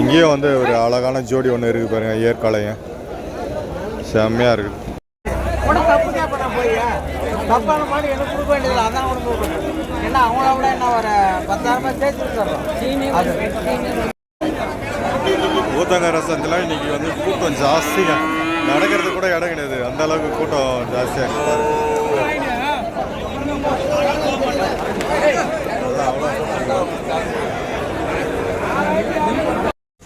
இங்கேயும் வந்து ஒரு அழகான ஜோடி ஒன்று இருக்குது பாருங்க ஏற்காலையும். செம்மையாக இருக்குது உனக்கு தப்பு தான் பண்ண போய் தப்பான மாடு எனக்கு கொடுக்க வேண்டியதில்லை அதான் உனக்கு கொடுக்கணும். என்ன அவங்கள விட என்ன ஒரு பத்தாயிரம் சேர்த்து கொடுத்துட்றோம் அது. ஊத்தங்கர சந்தில் இன்னைக்கு வந்து கூட்டம் ஜாஸ்திங்க. நடக்கிறது கூட இடம் கிடையாது. அந்த அளவுக்கு கூட்டம் ஜாஸ்தியாக இருக்கு. பாருங்க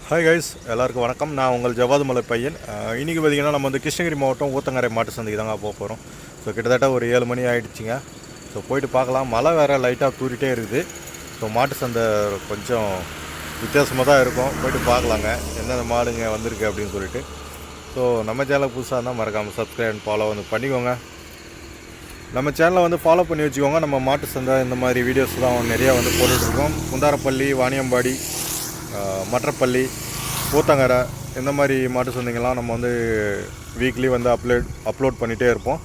ஹாய் கைஸ் எல்லாருக்கும் வணக்கம். நான் உங்கள் ஜவாது மலை பையன். இன்றைக்கி இன்னைக்கு பார்த்தீங்கன்னா நம்ம வந்து கிருஷ்ணகிரி மாவட்டம் ஊத்தங்கரை மாட்டு சந்தைக்கு தாங்க போக போகிறோம் ஸோ கிட்டத்தட்ட ஒரு ஏழு மணி ஆகிடுச்சிங்க ஸோ போயிட்டு பார்க்கலாம். மழை வேறு லைட்டாக தூரிட்டே இருக்குது. ஸோ மாட்டு சந்தை கொஞ்சம் வித்தியாசமாக தான் இருக்கும். போயிட்டு பார்க்கலாங்க. எந்தெந்த மாடுங்க வந்திருக்கு அப்படின்னு சொல்லிட்டு. ஸோ நம்ம சேனல் புதுசாக இருந்தால் மறக்காமல் சப்ஸ்கிரைப் அண்ட் ஃபாலோ வந்து பண்ணிக்கோங்க. நம்ம சேனலை வந்து ஃபாலோ பண்ணி வச்சுக்கோங்க. நம்ம மாட்டு சந்தை இந்த மாதிரி வீடியோஸ் தான் நிறையா வந்து போட்டுட்ருக்கோம். குந்தாரப்பள்ளி வாணியம்பாடி மற்றப்பள்ளி ஊத்தங்கரை இந்த மாதிரி மாட்டு சந்தைங்கள்லாம் நம்ம வந்து வீக்லி வந்து அப்லோட் அப்லோட் பண்ணிகிட்டே இருப்போம்.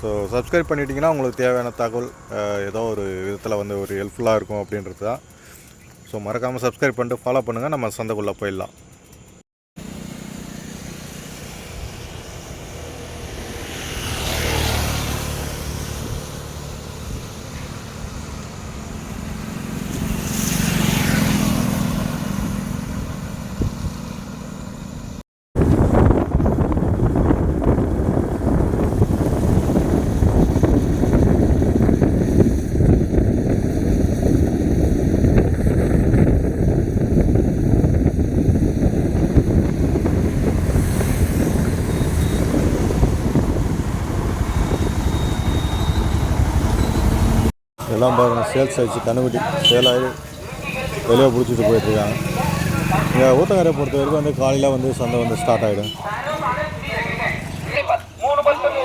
ஸோ சப்ஸ்கிரைப் பண்ணிட்டீங்கன்னா உங்களுக்கு தேவையான தகவல் ஏதோ ஒரு விதத்தில் வந்து ஒரு ஹெல்ப்ஃபுல்லாக இருக்கும் அப்படின்றது தான் ஸோ மறக்காமல் சப்ஸ்கிரைப் பண்ணிட்டு ஃபாலோ பண்ணுங்கள் நம்ம சந்தைக்குள்ளே போயிடலாம். எல்லாம் பாருங்கள் சேல்ஸ் ஆகிடுச்சு கண்ணுக்குட்டி சேல் ஆகி வெளியே பிடிச்சிட்டு போயிட்டுருக்காங்க இங்கே ஊத்தங்கரை பொறுத்த வரைக்கும் வந்து காலையில் வந்து சந்தை வந்து ஸ்டார்ட் ஆகிடும்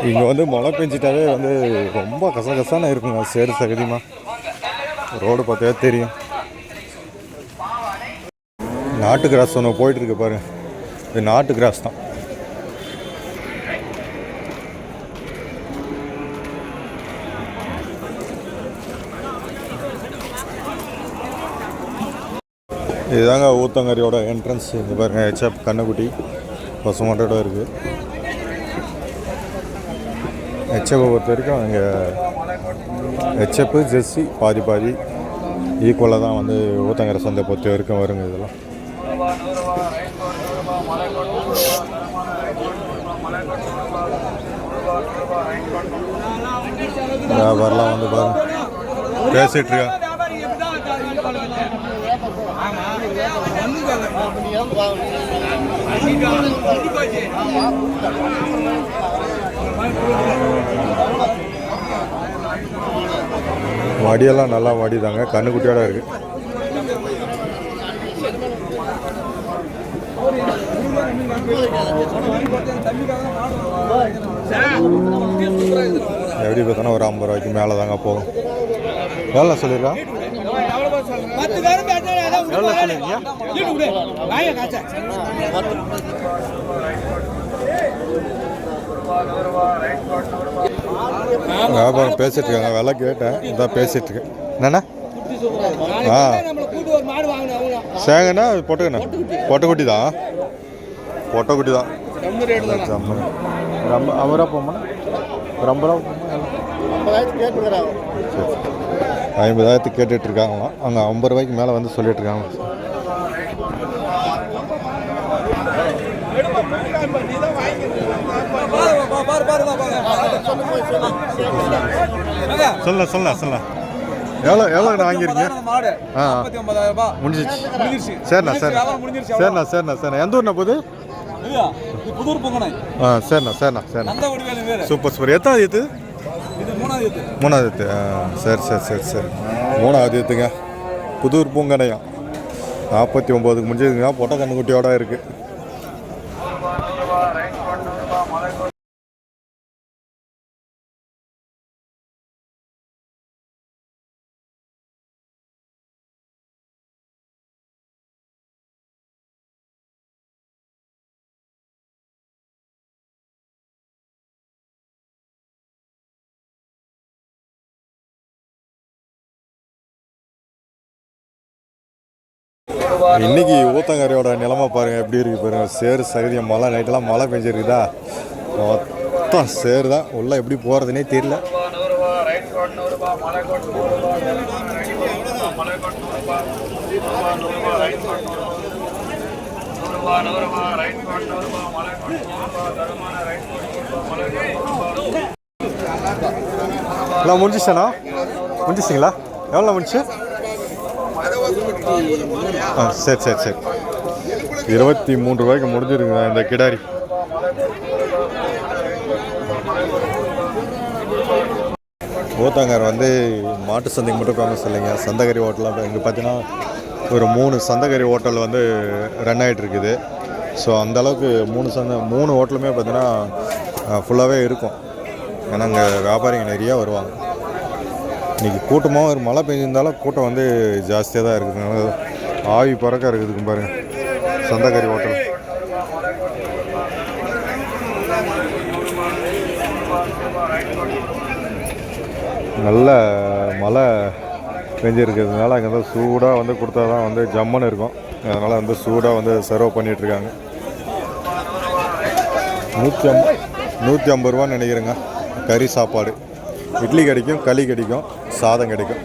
இங்கே வந்து மழை பெஞ்சிட்டாவே வந்து ரொம்ப கசகசான இருக்குங்க சேடு சகதியமாக ரோடு பார்த்தாவே தெரியும். நாட்டு கிராஸ் ஒன்று போயிட்டுருக்கு பாருங்க. இது நாட்டு கிராஸ் தான். இதுதாங்க ஊத்தங்கரையோட என்ட்ரன்ஸ் இங்கே பாருங்கள் ஹெச்எப் கண்ணுக்குட்டி பசுமாட்டோட இருக்குது ஹெச்எப்பை பொறுத்த வரைக்கும் இங்கே ஹெச்எப்பு ஜெர்சி பாதி பாதி ஈக்குவலாக தான் வந்து ஊத்தங்கரை சந்தை பொறுத்த வரைக்கும் வருங்க இதெல்லாம். வியாபாரம்லாம் வந்து பாருங்க. பேசிகிட்ருக்கேன் வடியெல்லாம் நல்லா வடிதாங்க. கண்ணுக்குட்டியோட இருக்கு. எப்படி பார்த்தோன்னா ஒரு ஐம்பது ரூபாய்க்கு மேலே தாங்க போகும். எவ்வளோ சொல்லியிருக்கா? எவ்வளோ சொல்லியிருக்கீங்க வியாபாரம் பேசிட்டு இருக்காங்க. விலை கேட்டேன். இதான் பேசிட்டு இருக்கேன். என்னண்ணா? ஆ. சேங்கண்ணா பொட்டுக்கண்ணா? பொட்டைக்குட்டி. தான்? பொட்டைக்குட்டி தான் ஐம்ப- ஐம்பது ரூபா போமா ஒரு ஐம்பது ரூபா போமா சரி. ஐம்பதாயிரத்துக்கு கேட்டுட்டு இருக்காங்களாம் அங்கே ஐம்பது ரூபாய்க்கு மேலே வந்து சொல்லிட்டு இருக்காங்க சொல்லலாம் சொல்லலாம் சொல்லலாம் எவ்வளோ எவ்வளோ வாங்கியிருக்கீங்க? ஆ. முடிஞ்சிச்சு சரிண்ணா சரி சரிண்ணா. சரிண்ணா சரிண்ணா எந்த ஊர்ண்ணா போகுது? புதூர் பொங்கனை ஆ சரிண்ணா சரிண்ணா சரிண்ணா. Super super. ஏத்து இது? மூணாவது எத்து. ஆ சரி சரி சரி சரி. மூணாவது ஏத்துங்க புதூர் பூங்கனையம். நாற்பத்தி ஒம்போதுக்கு முடிஞ்சதுங்க. பொட்டை கண்ணுக்குட்டியோட இருக்குது இன்னைக்கு ஊத்தங்கரையோட நிலமை பாருங்க எப்படி இருக்கு பாருங்க. சேரு சகதியம் மழை நைட்டெல்லாம் மழை பெஞ்சிருக்குதா? மொத்தம் சேரு தான். உள்ள எப்படி போறதுனே தெரியல. நான் முடிஞ்சிச்சாண்ணா? முடிஞ்சிச்சிங்களா? எவ்வளோ முடிச்சு ஆ சரி சரி சரி. இருபத்தி மூன்று ரூபாய்க்கு முடிஞ்சிருக்குங்க இந்த கிடாரி. ஊத்தங்கார் வந்து மாட்டு சந்தைக்கு மட்டும் ஃபேமஸ் இல்லைங்க சந்தகரி ஹோட்டலாம் இங்கே பார்த்தீங்கன்னா ஒரு மூணு சந்தகரி ஹோட்டல் வந்து ரன் ஆகிட்டு இருக்குது. ஸோ அந்த அளவுக்கு மூணு சந்த மூணு ஹோட்டலுமே பார்த்தீங்கன்னா ஃபுல்லாகவே இருக்கும். ஏன்னா அங்கே வியாபாரிங்க நிறையா வருவாங்க. இன்றைக்கி கூட்டமாக ஒரு மழை பெஞ்சிருந்தாலும் கூட்டம் வந்து ஜாஸ்தியாக தான் இருக்குது. ஆவி பறக்க இருக்குதுங்க பாருங்க. சந்தகரி ஹோட்டல். நல்ல மழை பெஞ்சிருக்கிறதுனால அங்கே வந்து சூடாக வந்து கொடுத்தா தான் வந்து ஜம்முன்னு இருக்கும். அதனால் வந்து சூடாக வந்து சர்வ் பண்ணிகிட்ருக்காங்க நூற்றி ஐம்பது நூற்றி ஐம்பது ரூபான்னு நினைக்கிறேங்க. கறி சாப்பாடு. இட்லி கிடைக்கும் களி கிடைக்கும். சாதம் கிடைக்கும்.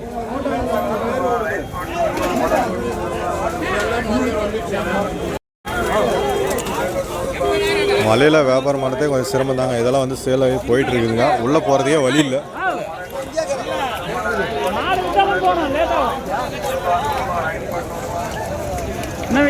மலையில் வியாபாரம் பண்ணதே கொஞ்சம் சிரமம் தாங்க இதெல்லாம் வந்து சேல் ஆகி போயிட்டு இருக்குதுங்க உள்ளே போகிறதுக்கே வழி இல்லை. நான்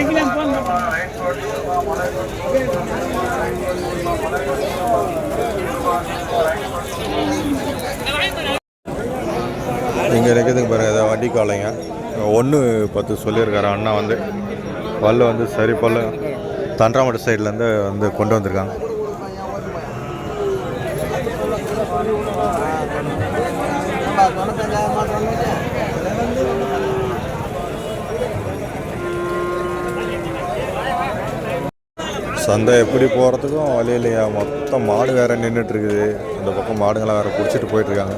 இங்கே இருக்குதுங்க பாருங்கள் இதை வண்டி காலைங்க. ஒன்று பத்து சொல்லியிருக்காரு அண்ணா வந்து. பல்ல வந்து சரி பல்ல. தன்றாமட்ட சைட்லேருந்து வந்து கொண்டு வந்திருக்காங்க. சந்தை எப்படி போகிறதுக்கும் வழி இல்லையா. மொத்தம் மாடு வேறு நின்றுட்டுருக்குது அந்த பக்கம் மாடுங்களாம் வேறு பிடிச்சிட்டு போயிட்டுருக்காங்க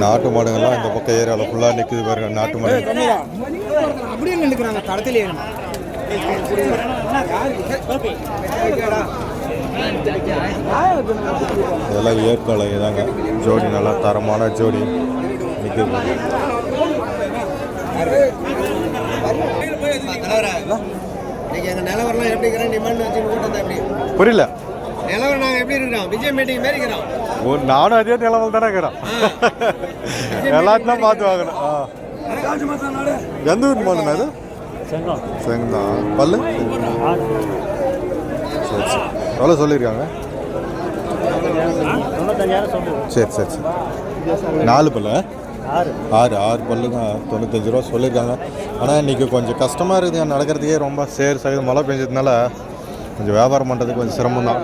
நாட்டு மாடுங்கள்லாம் இந்த பக்கம் ஏரியாவில் ஃபுல்லாக நிற்குது பாருங்க நாட்டு மாடு அப்படியே நின்றுக்கிறாங்க தடத்துல இதெல்லாம் ஏற்காலை இதாங்க ஜோடி நல்லா தரமான ஜோடி. நிற்குது நிலவரம் இருக்கிறோம் புரியல. நிலவரம் நாங்கள் எப்படி இருக்கிறோம்? விஜய் மீட்டிங் மாரி இருக்கிறோம். ஒரு நானும் அதே நிலவில் தானே இருக்கிறேன். எல்லாத்தையும் பார்த்து வாங்கணும். எந்த ஊர் மாடுண்ணா இது செங்கம் பல்லு? சரி சரி. எவ்வளோ சொல்லியிருக்காங்க? சரி சரி சரி. நாலு பல்லு ஆறு. ஆறு பல்லுங்க தொண்ணூத்தஞ்சு ரூபா சொல்லியிருக்காங்க. ஆனால் இன்றைக்கி கொஞ்சம் கஷ்டமாக இருக்குதுங்க நடக்கிறதுக்கே ரொம்ப சேர் சகது மழை பெஞ்சதுனால கொஞ்சம் வியாபாரம் பண்ணுறதுக்கு கொஞ்சம் சிரமம் தான்.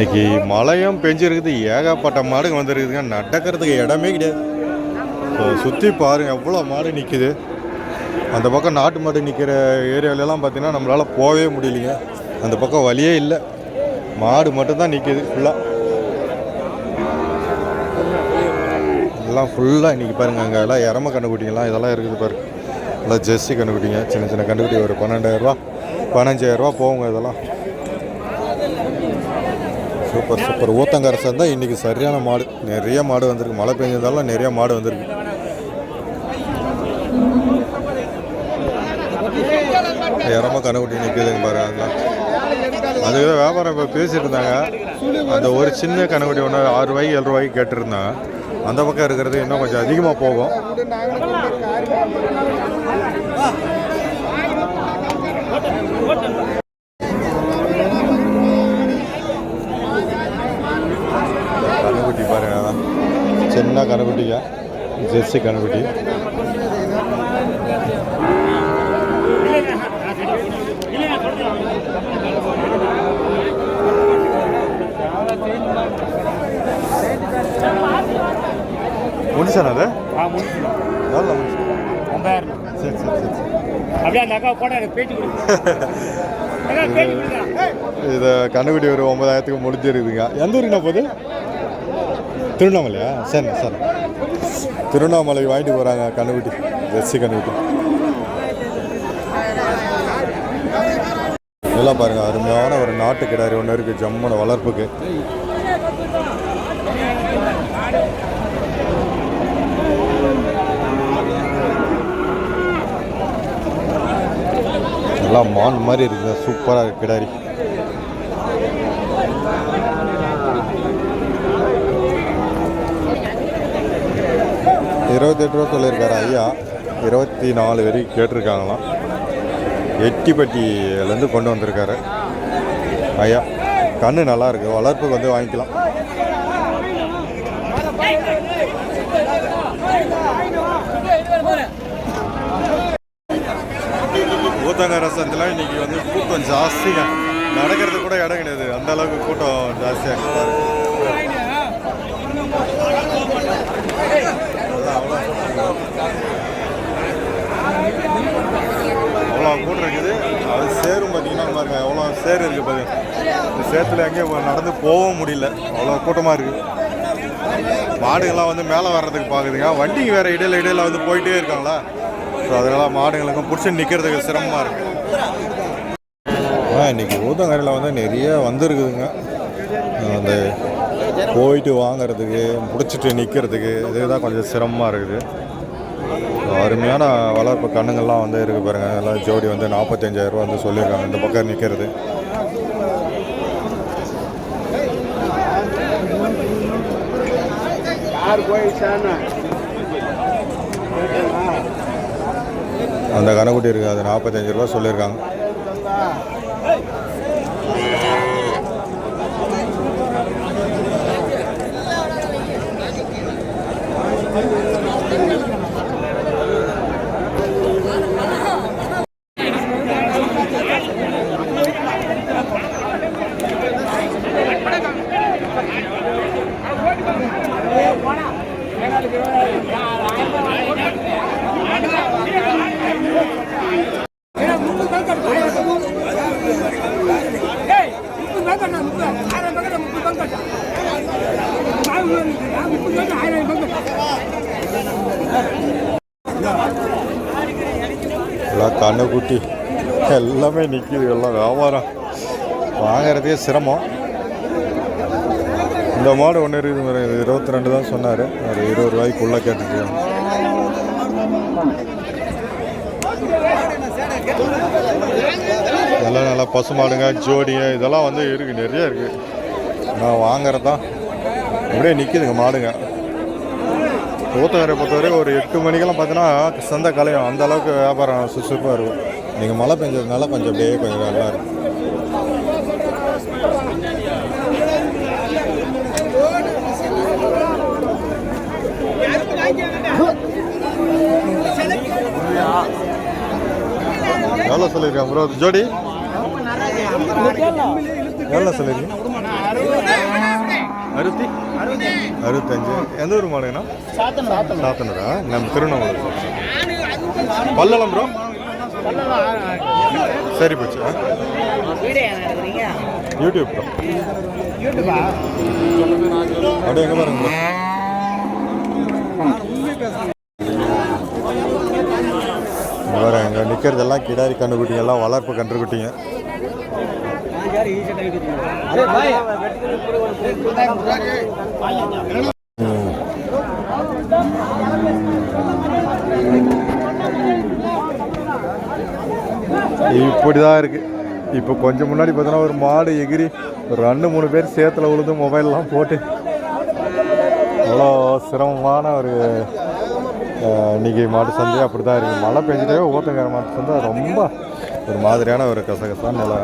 இன்னைக்கு மழையும் பெஞ்சிருக்குது ஏகப்பட்ட மாடுங்க வந்துருக்குதுங்க. நடக்கிறதுக்கு இடமே கிடையாது. சுற்றி பாருங்கள் எவ்வளோ மாடு நிற்குது அந்த பக்கம் நாட்டு மாடு நிற்கிற ஏரியாவிலலாம் பார்த்தீங்கன்னா நம்மளால் போகவே முடியலைங்க. அந்த பக்கம் வழியே இல்லை. மாடு மட்டும்தான் நிற்கிது ஃபுல்லாக எல்லாம் ஃபுல்லாக இன்றைக்கி பாருங்கள் அங்கே எல்லாம் இறம கண்டுபிடிங்கலாம் இதெல்லாம் இருக்குது பாருங்க எல்லாம் ஜெர்சி கண்டுபிடிங்க சின்ன சின்ன கண்டுபிடி ஒரு பன்னெண்டாயிரரூவா பதினஞ்சாயிரரூவா போகுங்க இதெல்லாம். Super super. ஊத்தங்கரை இருந்தால் இன்றைக்கி சரியான மாடு. நிறைய மாடு வந்திருக்கு. மழை பெஞ்சதெல்லாம் நிறைய மாடு வந்திருக்கு. இறம கண்ணுக்குட்டி நிற்கிதுங்க பாரு அதெல்லாம். அதுக்கு வியாபாரம் இப்போ பேசிட்டு இருந்தாங்க. அந்த ஒரு சின்ன கண்ணுக்குட்டி ஒன்று ஆறு ரூபாய்க்கு ஏழு ரூபாய்க்கு கேட்டிருந்தாங்க அந்த பக்கம் இருக்கிறது இன்னும் கொஞ்சம் அதிகமாக போகும். பாருங்க சின்ன கணக்குட்டிங்க ஜெர்சி கணக்குட்டி முடிச்சானா அது? நல்ல முடிச்சு சரி. சரி சரி சரி அப்படியே போட பேட்டி இது கண்ணுக்குடி ஒரு ஒன்பதாயிரத்துக்கு முடிஞ்சிருக்குதுங்க. எந்த ஊருக்குண்ணா போகுது திருவண்ணாமலையா? சரிண்ணா சரி திருவண்ணாமலை வாங்கிட்டு போகிறாங்க கண்ணுக்குட்டி ஜெர்சி கண்ணுக்குட்டி நல்லா பாருங்கள் அருமையான ஒரு நாட்டு கிடாரி ஒன்று இருக்குது ஜம்முன வளர்ப்புக்கு. நல்லா மான் மாதிரி இருக்குது சூப்பராக கிடாரி. இருபத்தெட்டு ரூபா சொல்லியிருக்காரு ஐயா. இருபத்தி நாலு வரைக்கும் கேட்டிருக்காங்களாம். எட்டிப்பட்டியிலேருந்து கொண்டு வந்திருக்காரு. ஐயா கண்ணு நல்லா இருக்கு. வளர்ப்புக்கு வந்து வாங்கிக்கலாம். ஊத்தங்க ரசத்தில் இன்றைக்கி வந்து கூட்டம் ஜாஸ்திங்க. நடக்கிறது கூட இடம் கிடையாது. அந்த அளவுக்கு கூட்டம் ஜாஸ்தியாக இருக்கு. அவ்வளோ கூட்டம் இருக்குது? அது சேரும் பார்த்தீங்கன்னா பாருங்க எவ்வளோ சேர் இருக்குது பாருங்க. இந்த சேத்துல எங்கேயும் நடந்து போகவும் முடியல. அவ்வளோ கூட்டமாக இருக்குது மாடுகள்லாம் வந்து மேலே வர்றதுக்கு பார்க்குதுங்க. வண்டிக்கு வேறு இடையில இடையில வந்து போயிட்டே இருக்காங்களா? ஸோ அதனால் மாடுங்களுக்கும் பிடிச்சி நிற்கிறதுக்கு சிரமமாக இருக்குது ஆ இன்றைக்கி ஊத்தங்கரையில் வந்து நிறைய வந்துருக்குதுங்க. அந்த போயிட்டு வாங்கிறதுக்கு பிடிச்சிட்டு நிற்கிறதுக்கு இதுதான் கொஞ்சம் சிரமமாக இருக்குது. அருமையான வளர்ப்பு கண்ணுங்கள்லாம் வந்து இருக்குது பாருங்க. எல்லாம் ஜோடி வந்து நாற்பத்தஞ்சாயிரரூவா வந்து சொல்லியிருக்காங்க. இந்த பக்கம் நிற்கிறது அந்த கணக்குட்டி இருக்குது அது நாற்பத்தஞ்சு ரூபா சொல்லியிருக்காங்க எல்லாம் கண்ணுக்குட்டி எல்லாமே நிற்கிது எல்லாம் வியாபாரம். வாங்குறதே சிரமம். இந்த மாடு ஒன்று இருக்குது பாருங்க, இது இருபத்தி ரெண்டு தான் சொன்னார். ஒரு இருபது ரூபாய்க்குள்ளே கேட்டுட்டு நல்லா நல்லா பசு மாடுங்க ஜோடிங்க இதெல்லாம் வந்து இருக்குது நிறைய இருக்குது நான் வாங்குறது? தான் அப்படியே நிற்கிதுங்க மாடுங்க. ஊத்தங்கரை பொறுத்தவரை ஒரு எட்டு மணிக்கெல்லாம் பார்த்தீங்கன்னா சந்தை கலையும். அந்த அளவுக்கு வியாபாரம் சுசுப்பாக இருக்கும். நீங்கள் மழை பெஞ்சதுனால கொஞ்சம் அப்படியே கொஞ்சம் நல்லா இருக்கும் எவ்வளோ சொல்லியிருக்கேன் ப்ரோ ஜோடி? எவ்வளோ சொல்லியிருக்கீங்க? அறுபத்தி? அறுபத்தஞ்சு. எந்த ஊர் மாடுங்கண்ணா? சாத்தனூரா. நம்ம திருவண்ணாமலை. பல்லளம் ப்ரோ சரி போச்சு? யூடியூப் அப்படியே எங்கே பாருங்க ப்ரோ வேறு எங்கே நிற்கிறதெல்லாம் கிடாரி கண்டுக்குட்டிங்க எல்லாம் வளர்ப்பு கன்றுக்குட்டிங்க ம். இப்படி தான் இருக்குது இப்போ கொஞ்சம் முன்னாடி பார்த்தோன்னா ஒரு மாடு எகிரி ஒரு ரெண்டு மூணு பேர் சேத்துல உழுது மொபைல்லாம் போட்டு. அவ்வளோ சிரமமான ஒரு இன்றைக்கி மாட்டு சந்தை அப்படி தான் இருக்குது மழை பெஞ்சிட்டே ஊத்தங்கர மாட்டு சந்தை ரொம்ப ஒரு மாதிரியான ஒரு கசகசான நிலை.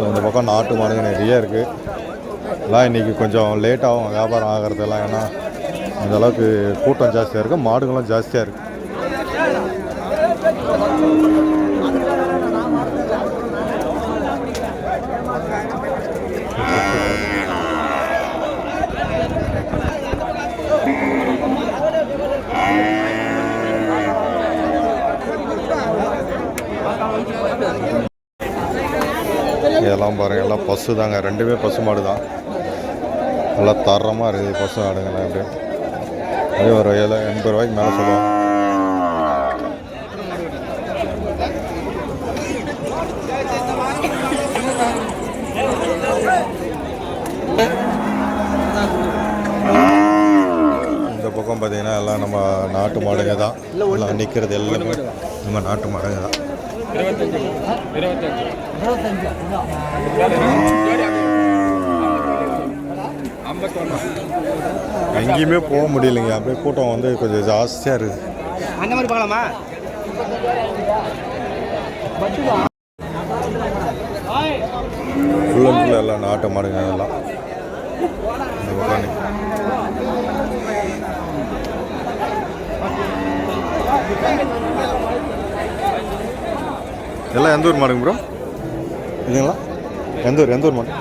இந்த பக்கம் நாட்டு மாடுங்க நிறைய இருக்குது எல்லாம் இன்றைக்கி கொஞ்சம் லேட்டாகும் வியாபாரம் ஆகிறதெல்லாம். ஏன்னா அந்தளவுக்கு கூட்டம் ஜாஸ்தியாக இருக்குது மாடுகளும் ஜாஸ்தியாக இருக்குது இதெல்லாம் பாருங்கள் எல்லாம் பசு தாங்க ரெண்டுமே பசு மாடு தான் நல்லா தரமாக இருக்குது. பசு ஆடுங்கலாம் அப்படியே. அதே ஒரு ஏழு எண்பது ரூபாய்க்கு மேலே சொல்லுவோம் இந்த பக்கம் பார்த்தீங்கன்னா எல்லாம் நம்ம நாட்டு மாடுங்க தான். எல்லாம் நிற்கிறது எல்லாமே நம்ம நாட்டு மாடுங்க தான். எங்கேயுமே போக முடியலைங்க. அப்படியே கூட்டம் வந்து கொஞ்சம் ஜாஸ்தியாக இருக்குது அந்த மாதிரி பார்க்கலாமா? ஃபுல் அண்ட் ஃபுல் எல்லாம் நாட்டு மாடுங்க எல்லாம். எல்லாம் எந்த ஊர் மாடுங்க ப்ரோ இதுங்களா? எந்த ஊர்? எந்த ஊர் மாடு?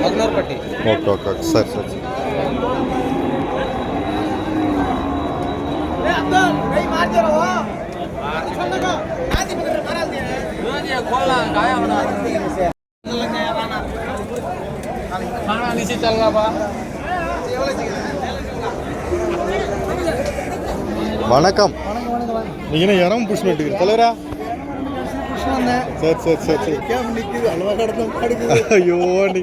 பதினோருப்பட்டி ஓகே ஓகே ஓகே சரி சரி சரி வணக்கம். நீங்க என்ன இறம் புஷ் பண்ணிட்டு தலைவரா? சரி சரி சரி சரி. ஐயோ நீ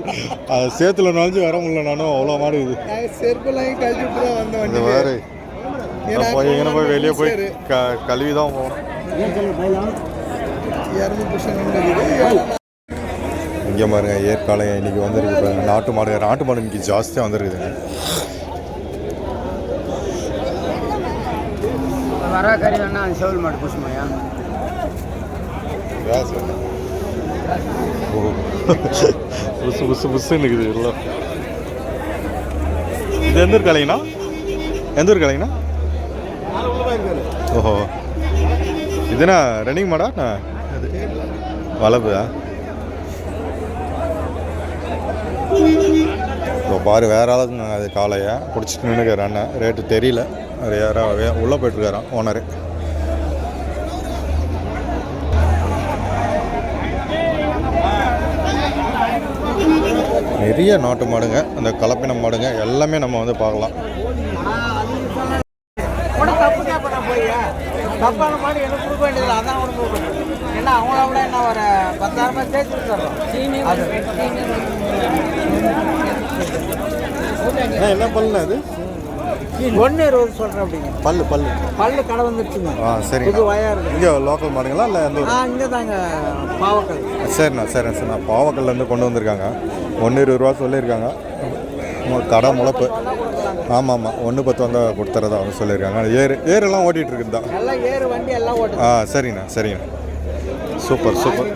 அது சேத்துல நுழைஞ்சு வர முடியல நானும் அவ்வளோ மாடு இது இந்த வேறு போய் எங்கே போய் வெளியே போய் க கழுவி தான் போகணும் இங்கே பாருங்க ஏற்காலம் இன்னைக்கு வந்திருக்கு பாருங்க. நாட்டு மாடு நாட்டு மாடு இன்னைக்கு ஜாஸ்தியாக வந்திருக்குதுங்க வர கறி வேணா அந்த செவல் மாட்டு புஷ்மையா ஓ புசு புசு புசுன்னு இருக்குது எல்லாம். இது எந்த ஊர் கலைங்கண்ணா? எந்த ஊர் கலைங்கண்ணா? ஓஹோ. இதுனா ரன்னிங் மாடா? நான் வளப்புதா இப்போ பாரு வேற ஆளுங்க அது காலையை பிடிச்சிட்டு நின்றுக்கிறான் ரேட்டு தெரியல. அது யாராவது உள்ளே போயிட்டுருக்காரான் ஓனரு நிறைய நாட்டு மாடுங்க அந்த கலப்பின மாடுங்க எல்லாமே நம்ம வந்து பார்க்கலாம் கூட தப்பு கேட்பா போய் தப்பான மாடு எனக்கு கொடுக்க வேண்டியதில்லை அதான் உனக்கு கொடுக்கணும் ஏன்னா அவங்கள விட என்ன ஒரு பத்தாயிரம் ரூபாய் சேர்த்து கொடுத்துட்றோம் அது என்ன பல்லுண்ணா அது ஒன்று இருபது சொல்கிறேன் அப்படிங்க. பல்லு பல்லு. பல்லு கடை வந்துருச்சுங்க. ஆ வயா இருக்கு இங்கே லோக்கல் மாடுங்களா இல்லை எந்த ஊர்? ஆ இங்கே தாங்க பாவக்கல். சரிண்ணா சரிண்ணா சரிண்ணா. பாவக்கல்லேருந்து கொண்டு வந்திருக்காங்க. ஒன்று இருபது ரூபா சொல்லியிருக்காங்க. கடை முளப்பு. ஆமாம் ஆமாம் ஒன்று பத்து வந்தால் கொடுத்துறதா வந்து சொல்லியிருக்காங்க. ஏறு ஏரெல்லாம் ஓட்டிகிட்டு இருக்குது? தான் எல்லாம் ஏறு வண்டி எல்லாம் ஓட்டுது. ஆ சரிங்கண்ணா சரிங்கண்ணா. Super super.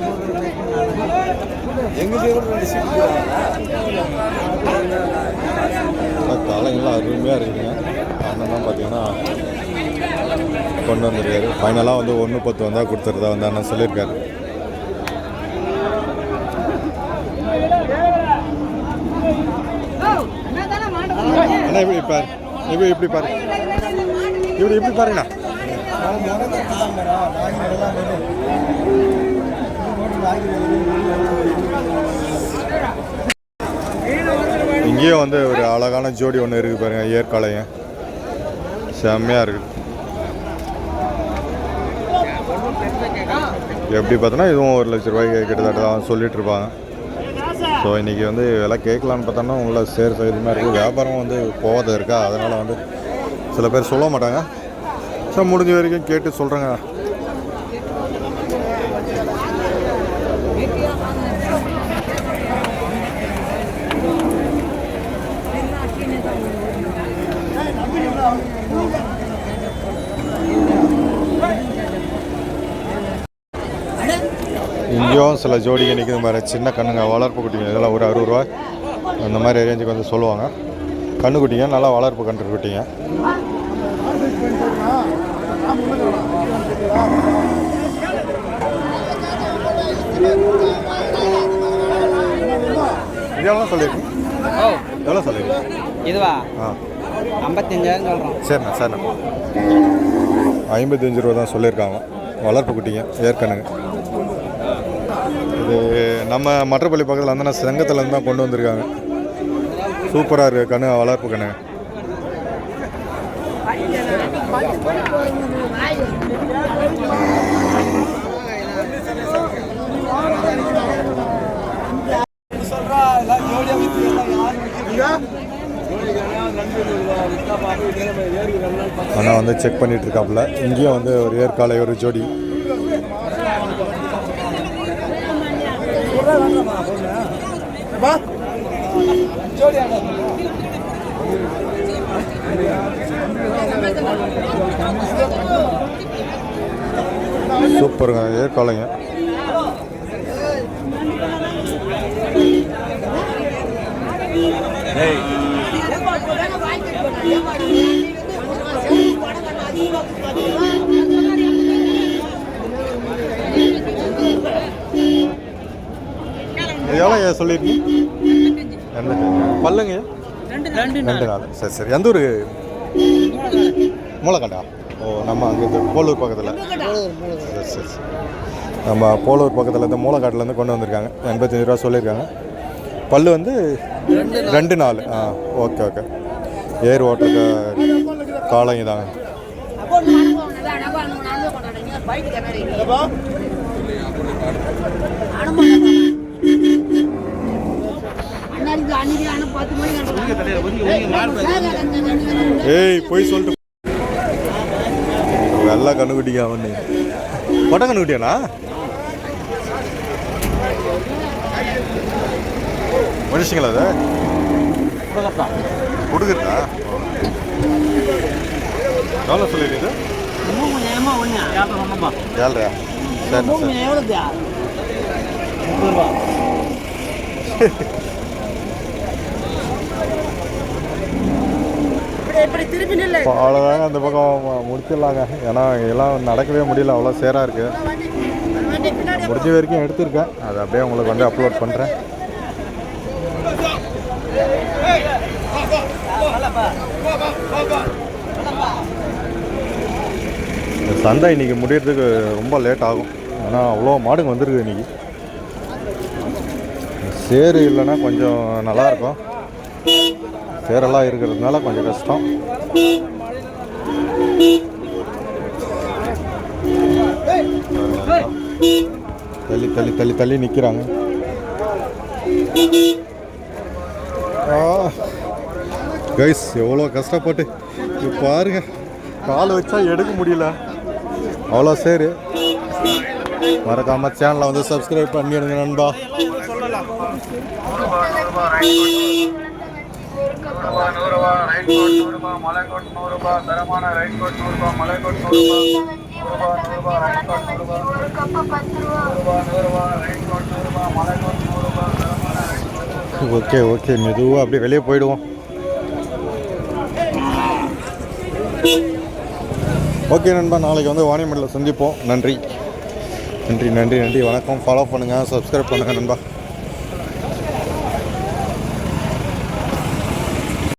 காலைங்கெல்லாம் அருமையாக இருக்குங்க. அண்ணன் பார்த்தீங்கன்னா கொண்டு வந்திருக்காரு. ஃபைனலாக வந்து ஒன்று பத்து வந்தால் கொடுத்துருதா வந்து அண்ணன் சொல்லியிருக்காரு. அண்ணா இப்படி பாரு. இப்படி இப்படி பாரு. இப்படி இப்படி பாருங்கண்ணா. இங்கேயும் வந்து ஒரு அழகான ஜோடி ஒன்று இருக்குது பாருங்க ஏற்காலையும். செம்மையாக இருக்குது எப்படி பார்த்தோன்னா இதுவும் ஒரு லட்ச ரூபாய்க்கு கிட்டத்தட்ட தான் சொல்லிட்டு இருப்பாங்க. ஸோ இன்றைக்கி வந்து விலை கேட்கலான்னு பார்த்தோன்னா உங்களை சேர் சகிதமாக இருக்குது வியாபாரம் வந்து போகாத இருக்கா? அதனால் வந்து சில பேர் சொல்ல மாட்டாங்க. ஸோ முடிஞ்ச வரைக்கும் கேட்டு சொல்கிறேங்க இங்கேயும் சில ஜோடிங்க நிற்குது பாரு சின்ன கண்ணுங்க வளர்ப்பு குட்டிங்க. இதெல்லாம் ஒரு அறுபது ரூபா அந்த மாதிரி ரேஞ்சுக்கு வந்து சொல்லுவாங்க. கண்ணு குட்டிங்க நல்லா வளர்ப்பு கன்று குட்டிங்க. இது எவ்வளோ சொல்லியிருக்கீங்க எவ்வளோ சொல்லியிருக்கீங்க இதுவா? ஆ. ஐம்பத்தஞ்சாயிரம் சொல்கிறோம் சரிண்ணா சரிண்ணா. ஐம்பத்தஞ்சு ரூபா தான் சொல்லியிருக்காங்க. வளர்ப்பு குட்டிங்க ஏற்கனவே. இது நம்ம மற்றப்பள்ளி பக்கத்தில் வந்து நான் செங்கத்துலேருந்து தான் கொண்டு வந்திருக்காங்க. சூப்பராக இருக்குது கண்ணு வளர்ப்பு கணு ஆனால் வந்து செக் பண்ணிட்டு இருக்காப்புல. இங்கேயும் வந்து ஒரு ஏற்காலை ஒரு ஜோடி. சூப்பருங்க ஏற்காலைங்க இது எவ்வளோ சொல்லியிருக்கீங்க? எண்பத்தஞ்சு பல்லுங்க ரெண்டு நாள். சரி சரி. எந்த ஊர்? மூலக்கண்டா ஓ நம்ம அங்கே இது போலூர் பக்கத்தில். சரி சரி சரி. நம்ம போலூர் பக்கத்தில் இருந்து மூலக்காட்டிலேருந்து கொண்டு வந்திருக்காங்க. எண்பத்தஞ்சு ரூபா சொல்லியிருக்காங்க. பல்லு வந்து ரெண்டு நாள். ஆ ஓகே ஓகே. ஏர் ஓட்டுறக்க காளைங்க தாங்க. ஏய் போய் சொல்லிட்டு வெள்ளை கண்ணுக்குட்டிங்க அவனு? கொட்டை கண்ணுக்குட்டியாண்ணா மனுஷங்களா அது? கொடுக்குறதா? எவ்வளோ சொல்லிடுது ஏழ்ரையா சரி. சரி அவ்வளோதாங்க அந்த பக்கம் முடிச்சிடலாங்க. ஏன்னா எல்லாம் நடக்கவே முடியல. அவ்வளோ சேராக இருக்குது முடிஞ்ச வரைக்கும் எடுத்திருக்கேன். அதை அப்படியே உங்களுக்கு வந்து அப்லோட் பண்ணுறேன் இந்த சந்தை இன்னைக்கு முடியறதுக்கு ரொம்ப லேட் ஆகும். ஏன்னா அவ்வளோ மாடுங்க வந்திருக்கு இன்னைக்கு. சேரு இல்லைன்னா கொஞ்சம் நல்லாயிருக்கும் சேரெல்லாம் இருக்கிறதுனால கொஞ்சம் கஷ்டம். தள்ளி தள்ளி தள்ளி தள்ளி நிற்கிறாங்க கைஸ் எவ்வளோ கஷ்டப்பட்டு இப்போ பாருங்க. கால் வச்சா எடுக்க முடியல. அவ்வளோ சரி. மறக்காம சேனலை வந்து சப்ஸ்கிரைப் பண்ணிடுங்க நண்பா. நூறுபா நூறுபா ரைட் கோட் நூறுபா மலை கோட் நூறுபா தரமான ரைட் கோட் நூறுபா மலை கோட் நூறுபா நூறுபா நூறுபா ரைட் கோட் நூறுபா நூறுபா நூறுபா ரைட் கோட் நூறுபா மலை கோட் நூறுபா தரமான ரைட் ஓகே ஓகே மெதுவாக அப்படியே வெளியே போயிடுவோம். ஓகே நண்பா நாளைக்கு வந்து வாணிமண்டலில் சந்திப்போம். நன்றி. நன்றி நன்றி நன்றி. வணக்கம். ஃபாலோ பண்ணுங்கள் சப்ஸ்கிரைப் பண்ணுங்கள் நண்பா.